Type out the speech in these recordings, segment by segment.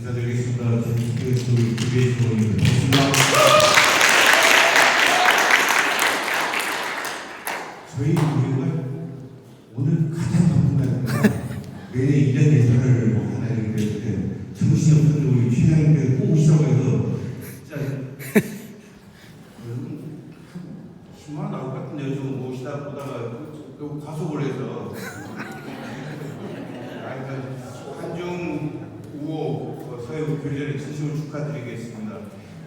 인사드리겠습니다. 제주교육부 김혜주입니다. 저희 교회가 오늘 가장 바쁜 날입니다. 매년 1년 예산을 날이기 때문에 정신이 없어서 우리 최양님께 꼭 오시라고 해서 진짜 나올 것 같은데 요즘 오시다 보다가 과속을 해서 하여튼 한중 우호 어, 서해 교련의 진심을 축하드리겠습니다.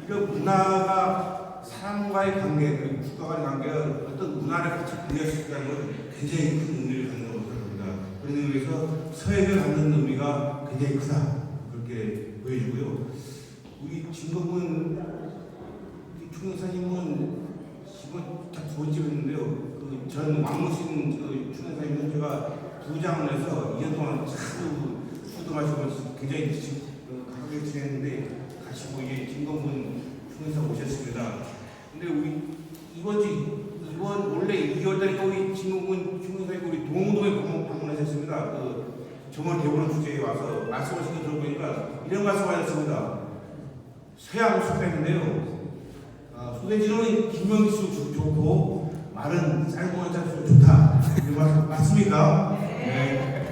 이런 문화가 사람과의 관계, 그리고 국가 간의 관계가 어떤 문화를 같이 분리할 수 있다는 건 굉장히 큰 의미를 갖는다고 생각합니다. 그런 의미에서 서해를 갖는 의미가 굉장히 크다. 그렇게 보여지고요. 우리 진검은 우리 총회사님은 이번 두 번째 뵀는데요. 그 전 왕무신 그 총회사님 현재가 부장을 해서 2년 동안 자주 수동하시고 굉장히 지- 어, 하게 지냈는데 가시고 이제 김건문 총회사 오셨습니다. 근데 우리 이번 주 이번 원래 2월달에 우리 김건문 총회사님 우리 동호동에 방문- 방문하셨습니다. 그 정월 대보름 주제에 와서 말씀하신 거 들어보니까 이런 말씀하셨습니다. 서양 소배인데요. 아, 소대지는 김명수 좋고 말은 짧고 짧고 좋다. 맞, 맞습니까? 네.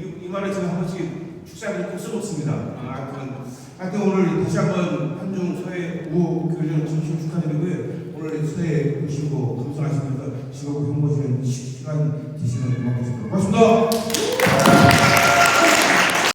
이, 이 말을 제가 한 번씩 축사를 꼭 써놓습니다. 아, 하여튼, 하여튼 오늘 다시 한번 한중 서해 우호 교련 진심 축하드리고요. 오늘 서해 오시고 감상하시면서 즐겁고 행복하시는 시간 되시면 고맙겠습니다. 고맙습니다.